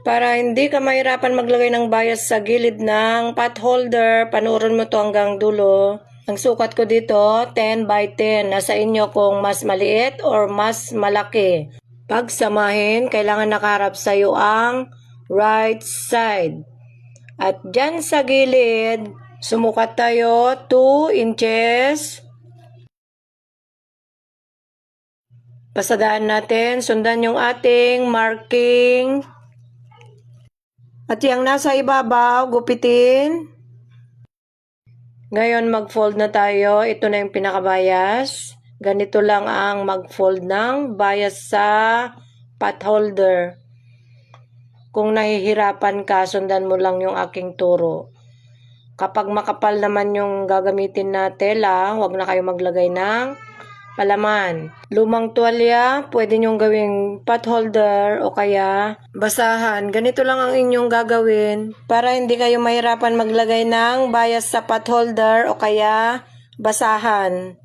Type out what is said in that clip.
Para hindi ka mahirapan maglagay ng bias sa gilid ng pot holder, mo to hanggang dulo. Ang sukat ko dito, 10 by 10. Nasa inyo kung mas maliit or mas malaki. Pagsamahin, kailangan nakaharap sa iyo ang right side. At dyan sa gilid, sumukat tayo 2 inches. Pasadaan natin, sundan yung ating marking. At yung nasa ibabaw, gupitin. Ngayon, mag-fold na tayo. Ito na yung pinakabayas. Ganito lang ang mag-fold ng bias sa pot holder. Kung nahihirapan ka, sundan mo lang yung aking turo. Kapag makapal naman yung gagamitin na tela, huwag na kayo maglagay ng palaman. Lumang tuwalya, pwede nyong gawing pot holder o kaya basahan. Ganito lang ang inyong gagawin para hindi kayo mahirapan maglagay ng bias sa pot holder o kaya basahan.